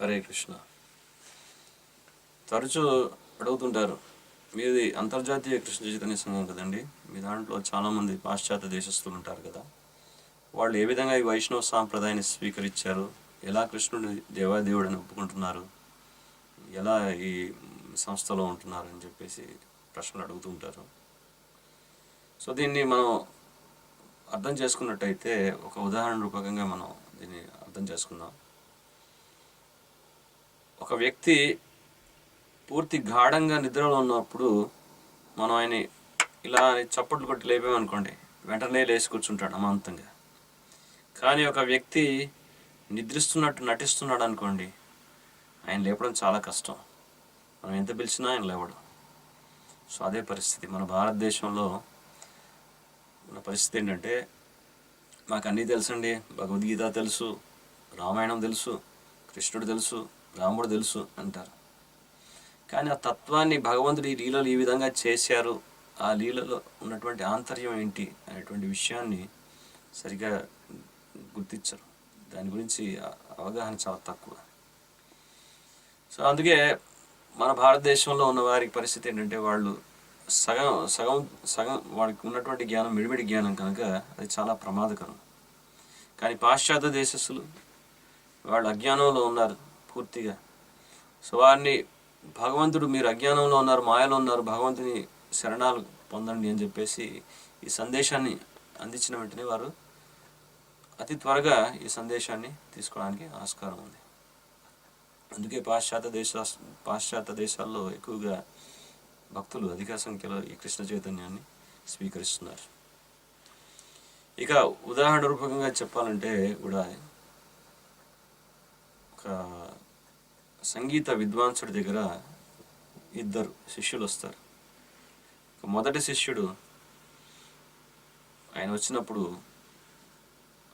హరే కృష్ణ. తరచూ అడుగుతుంటారు మీది అంతర్జాతీయ కృష్ణ చైతన్య సంఘం కదండి? మీ దాంట్లో చాలామంది పాశ్చాత్య దేశస్తులు ఉంటారు కదా? వాళ్ళు ఏ విధంగా ఈ వైష్ణవ సాంప్రదాయాన్ని స్వీకరించారు? ఎలా కృష్ణుడి దేవాదేవుడని ఒప్పుకుంటున్నారు? ఎలా ఈ సంస్థలో ఉంటున్నారు అని చెప్పేసి ప్రశ్నలు అడుగుతుంటారు సో దీన్ని మనం అర్థం చేసుకున్నట్టయితే ఒక ఉదాహరణ రూపకంగా మనం దీన్ని అర్థం చేసుకుందాం. ఒక వ్యక్తి పూర్తి గాఢంగా నిద్రలో ఉన్నప్పుడు మనం ఆయన ఇలా చప్పట్లు కొట్టి లేపామనుకోండి వెంటనే లేచి కూర్చుంటాడు అమాంతంగా. కానీ ఒక వ్యక్తి నిద్రిస్తున్నట్టు నటిస్తున్నాడు అనుకోండి ఆయన లేపడం చాలా కష్టం. మనం ఎంత పిలిచినా ఆయన లేవడు. సో అదే పరిస్థితి మన భారతదేశంలో ఉన్న పరిస్థితి ఏంటంటే మాకు అన్నీ తెలుసండి. భగవద్గీత తెలుసు రామాయణం తెలుసు కృష్ణుడు తెలుసు రాముడు తెలుసు అంటారు. కానీ ఆ తత్వాన్ని భగవంతుడు ఈ లీలలు ఈ విధంగా చేశారు. ఆ లీలలో ఉన్నటువంటి ఆంతర్యం ఏంటి అనేటువంటి విషయాన్ని సరిగా గుర్తించరు. దాని గురించి అవగాహన చాలా తక్కువ. సో అందుకే మన భారతదేశంలో ఉన్న వారి పరిస్థితి ఏంటంటే వాళ్ళు సగం సగం సగం వాడికి ఉన్నటువంటి జ్ఞానం మిడిమిడి జ్ఞానం కనుక అది చాలా ప్రమాదకరం. కానీ పాశ్చాత్య దేశస్తులు వాళ్ళు అజ్ఞానంలో ఉన్నారు. పూర్తిగా. సో వారిని భగవంతుడు మీరు అజ్ఞానంలో ఉన్నారు మాయలో ఉన్నారు భగవంతుని శరణాలు పొందండి అని చెప్పేసి ఈ సందేశాన్ని అందించిన వెంటనే వారు అతి త్వరగా ఈ సందేశాన్ని తీసుకోవడానికి ఆస్కారం ఉంది. అందుకే పాశ్చాత్య దేశ పాశ్చాత్య దేశాల్లో ఎక్కువగా భక్తులు అధిక సంఖ్యలో ఈ కృష్ణ చైతన్యాన్ని స్వీకరిస్తున్నారు. ఇక ఉదాహరణ రూపకంగా చెప్పాలంటే కూడా ఒక సంగీత విద్వాంసుడి దగ్గర ఇద్దరు శిష్యులు వస్తారు. మొదటి శిష్యుడు ఆయన వచ్చినప్పుడు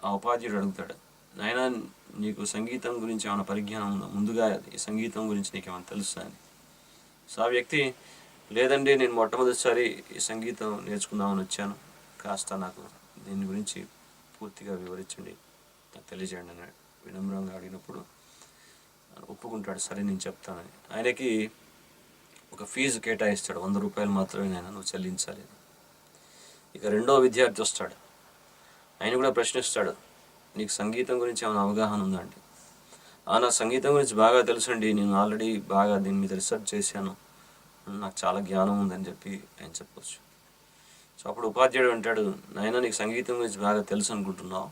ఆ ఉపాధ్యుడు అడుగుతాడు నాయన నీకు సంగీతం గురించి ఏమైనా పరిజ్ఞానం ఉందా? ముందుగా ఈ సంగీతం గురించి నీకు ఏమైనా తెలుసా అని. సో ఆ వ్యక్తి లేదండి నేను మొట్టమొదటిసారి ఈ సంగీతం నేర్చుకుందామని వచ్చాను. కాస్త నాకు దీని గురించి పూర్తిగా వివరించండి. నాకు తెలియజేయండి అని వినమ్రంగా అడిగినప్పుడు ఒప్పుకుంటాడు. సరే నేను చెప్తానని. ఆయనకి ఒక ఫీజు కేటాయిస్తాడు. వంద రూపాయలు మాత్రమే నేను నువ్వు చెల్లించాలి ఇక రెండో విద్యార్థి వస్తాడు. ఆయన కూడా ప్రశ్నిస్తాడు నీకు సంగీతం గురించి ఏమైనా అవగాహన ఉందా అండి? "ఆ, సంగీతం గురించి బాగా తెలుసండి. నేను ఆల్రెడీ బాగా దీని మీద రీసెర్చ్ చేశాను. నాకు చాలా జ్ఞానం ఉందని చెప్పి ఆయన చెప్పొచ్చు. సో అప్పుడు ఉపాధ్యాయుడు అంటాడు నాయన నీకు సంగీతం గురించి బాగా తెలుసు అనుకుంటున్నావు.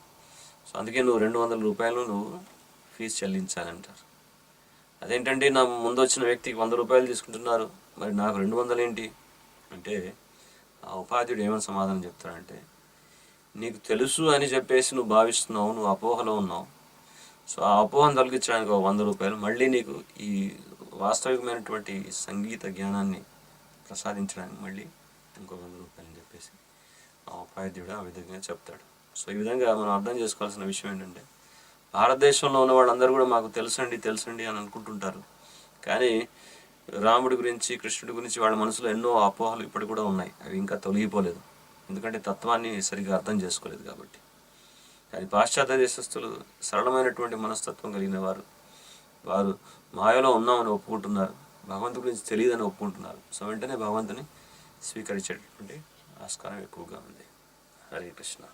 సో అందుకే నువ్వు రెండు వందల రూపాయలు నువ్వు ఫీజు చెల్లించాలంటారు అదేంటండి నా ముందు వచ్చిన వ్యక్తికి వంద రూపాయలు తీసుకుంటున్నారు. మరి నాకు రెండు వందలు ఏంటి అంటే ఆ ఉపాధ్యుడు ఏమని సమాధానం చెప్తాడంటే నీకు తెలుసు అని చెప్పేసి నువ్వు భావిస్తున్నావు నువ్వు అపోహలో ఉన్నావు. సో ఆ అపోహను తొలగించడానికి ఒక వంద రూపాయలు మళ్ళీ నీకు ఈ వాస్తవికమైనటువంటి సంగీత జ్ఞానాన్ని ప్రసాదించడానికి మళ్ళీ ఇంకో వంద రూపాయలు అని చెప్పేసి ఆ ఉపాధ్యుడు ఆ విధంగా చెప్తాడు. సో ఈ విధంగా మనం అర్థం చేసుకోవాల్సిన విషయం ఏంటంటే భారతదేశంలో ఉన్న వాళ్ళందరూ కూడా మాకు తెలుసండి తెలుసండి అని అనుకుంటుంటారు. కానీ రాముడి గురించి కృష్ణుడి గురించి వాళ్ళ మనసులో ఎన్నో అపోహలు ఇప్పటి కూడా ఉన్నాయి. అవి ఇంకా తొలగిపోలేదు. ఎందుకంటే తత్వాన్ని సరిగా అర్థం చేసుకోలేదు కాబట్టి. కానీ పాశ్చాత్య దేశస్తులు సరళమైనటువంటి మనస్తత్వం కలిగిన వారు వారు మాయలో ఉన్నామని ఒప్పుకుంటున్నారు. భగవంతుడి గురించి తెలియదని ఒప్పుకుంటున్నారు. సో వెంటనే భగవంతుని స్వీకరించేటటువంటి ఆస్కారం ఎక్కువగా ఉంది. హరే కృష్ణ.